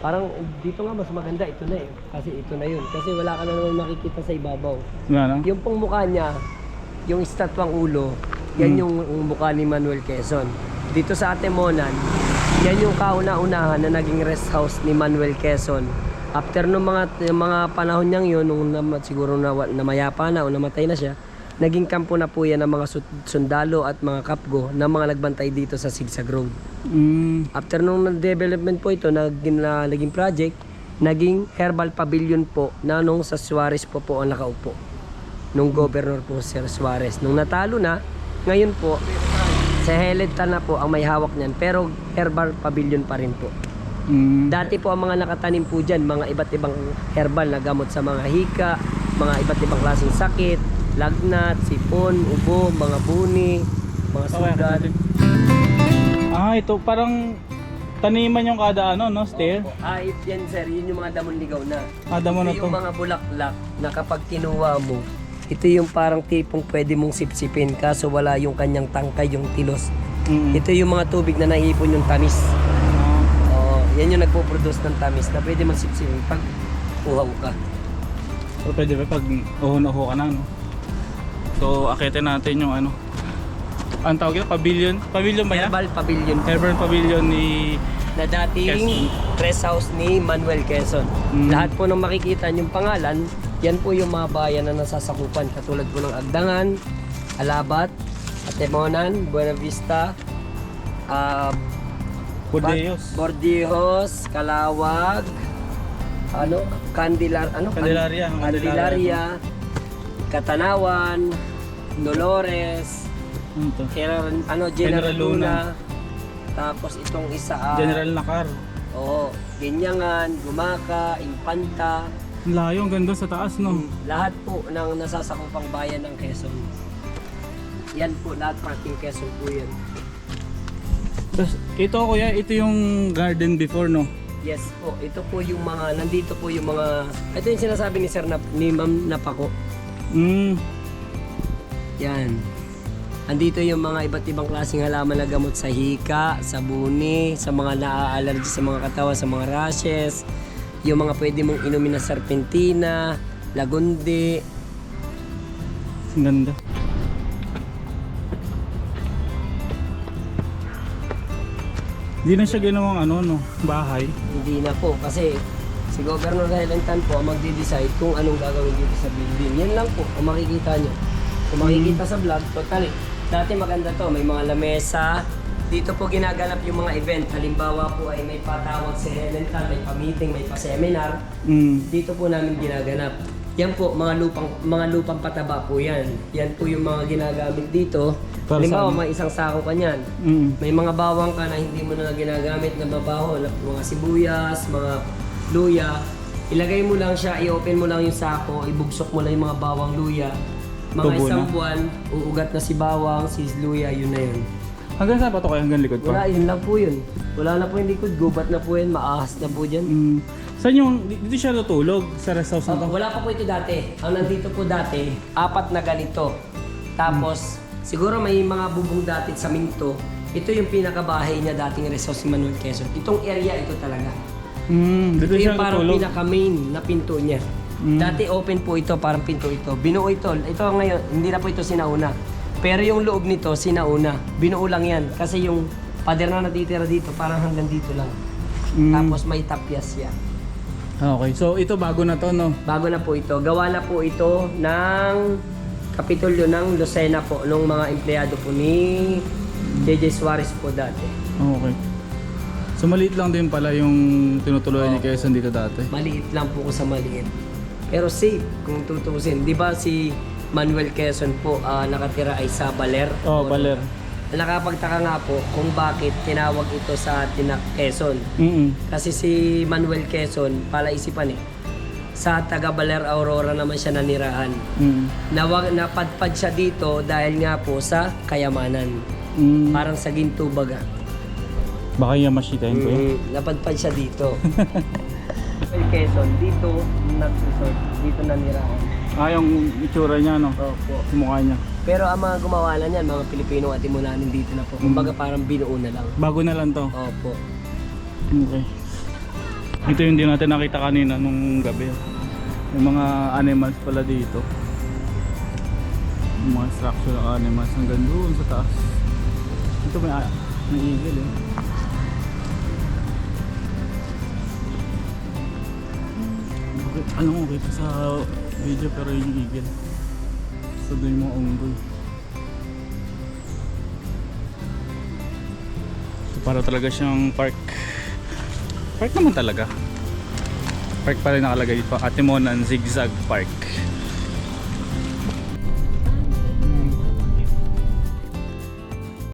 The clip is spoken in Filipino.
Parang dito nga mas maganda, ito na eh. Kasi ito na yun. Kasi wala ka na naman makikita sa ibabaw. Nga no? Yung pong mukha niya, yung estatwang ulo, yan Hmm. yung mukha ni Manuel Quezon. Dito sa Atemonan, yan yung kauna-unahan na naging rest house ni Manuel Quezon. After nung mga yung mga panahon niyang yun, nung na, siguro na, namayapa na o namatay na siya, naging kampo na po yan ng mga sundalo at mga kapgo na mga nagbantay dito sa Sigsag Road. Mm. After nung development po ito, naging, na, naging project, naging herbal pavilion po na nung sa Suarez po po ang nakaupo. Nung governor po Sir Suarez. Nung natalo na, ngayon po, sa Heleta na po ang may hawak niyan. Pero herbal pavilion pa rin po. Mm. Dati po ang mga nakatanim po dyan, mga iba't ibang herbal na gamot sa mga hika, mga iba't ibang klaseng sakit, lagnat, sipon, ubo, mga buni, mga sugat. Ah, ito parang taniman yung kada ano, no? Stair. Ah, it, yan sir, yun yung mga damon ligaw na. Ada mo na ito to. yung mga bulaklak na kapag kinuha mo, ito yung parang tipong pwede mong sipsipin kaso wala yung kanyang tangkay, yung tilos. Mm. Ito yung mga tubig na naipon yung tamis. Ah. Oo, yan yung nagpo-produce ng tamis na pwede mong sipsipin pag uhaw ka. So, pwede ba pag uho-uho ka na, no? So, akitin natin yung ano. Ang tawag yun? Pavilion? Pavilion ba yan? Herbal Pavilion Herbal Pavilion ni... na dating rest house ni Manuel Quezon. Mm. Lahat po ng makikita yung pangalan, yan po yung mga bayan na nasasakupan. Katulad po ng Agdangan, Alabat, Atemonan, Buena Vista, ah, Budeos. Bordijos, Kalawag, ano, Candilar, ano? Candelaria, Can- Candelaria. Candelaria, Katanawan, Dolores, Ano to? General, ano, General General Luna. Tapos itong isa, ah, General Nakar. Oo, Ginyangan, Gumaka, Infanta, Ang layo, ang ganda sa taas, no? lahat po ng nasasakupang bayan ng Quezon. Yan po, lahat parting Quezon po yan. Tapos, ito kuya, ito yung garden before, no? Yes po, ito po yung mga, nandito po yung mga, ito yung sinasabi ni Sir, na, ni Ma'am Napako. Mm. Yan. Andito yung mga iba't ibang klaseng halaman na gamot sa hika, sa buni, sa mga naa-allergy sa mga katawan, sa mga rashes, yung mga pwede mong inumin na serpentina, lagundi, Ang ganda. Hindi na siya ginawang ano, no? Bahay. Hindi na po kasi si Governor Helentan po ang magde-decide kung anong gagawin dito sa building. Yan lang po kung makikita nyo. Kung makikita sa vlog, total. Dati maganda to, may mga lamesa. Dito po ginaganap yung mga event. Halimbawa po ay may patawag si Helentan, may pa-meeting, may pa-seminar. Mm. Dito po namin ginaganap. Yan po, mga lupang mga lupang pataba po yan. Yan po yung mga ginagamit dito. Para Halimbawa, saan? may isang sako ka niyan. Mm. May mga bawang ka na hindi mo na ginagamit na mabaho, mga sibuyas, mga luya. Ilagay mo lang siya, i-open mo lang yung sako, ibugsok mo lang yung mga bawang luya. Mga Tubo isang na? buwan, uugat na si bawang, si luya, yun na yun. Hanggang saan pa to kaya? Hanggang likod Wala, pa? yun lang po yun. Wala na po yung likod, gubat na po yan, maahas na po dyan. Mm. Saan yung, dito siya natulog? Sa rest house na to? Oh, wala pa po ito dati. Ang nandito po dati, apat na ganito. Tapos, siguro may mga bubong dati sa Minto. Ito yung pinakabahay niya dating Resos Manuel Quezon. Itong area ito talaga. Mm. Dito Ito siya yung parang natulog? pinaka-main na pinto niya. Mm. Dati open po ito, parang pinto ito. Binuo ito. Ito ngayon, hindi na po ito sinauna. Pero yung loob nito, sinauna. Binuo lang yan. Kasi yung pader na natitira dito, parang hanggang dito lang. Mm. Tapos may tapyas. Ah, Okay, so ito bago na to, no? Bago na po ito. Gawa na po ito ng kapitulyo ng Lucena po, nung mga empleyado po ni JJ Suarez po dati. Okay. So maliit lang din pala yung tinutuloy ni Quezon dito dati. Maliit lang po ko sa maliit. Pero safe kung tutusin. Di ba si Manuel Quezon po ah, nakatira ay sa Baler? Oh, Baler. Nakapagtaka nga po kung bakit tinawag ito sa atin na Quezon. Mm. Kasi si Manuel Quezon, palaisipan eh, sa taga Baler Aurora naman siya nanirahan. Mm. Nawag, napadpad siya dito dahil nga po sa kayamanan. Mm. Parang sa ginto baga. Baka yung mashitahin ko yun. Mm, napadpad siya dito. Well, Quezon, dito nag-resort, dito nanirahan. Ah, yung itsura niya, no? Opo. Mukha niya. Pero ang mga gumawa na niyan, mga Pilipino at Timulanin dito na po. Kumbaga parang binuo na lang. Bago na lang to. Opo. Okay. Ito yung hindi natin nakita kanina nung gabi. Yung mga animals pala dito. Yung mga structural animals hanggang doon sa taas. Ito may, may eagle eh. Alam mo, kita sa video pero yun yung eagle. So doon yung mga unggoy. So, para talaga siyang park. Park naman talaga. Park pa rin nakalagay dito. Atimonan Zigzag Park.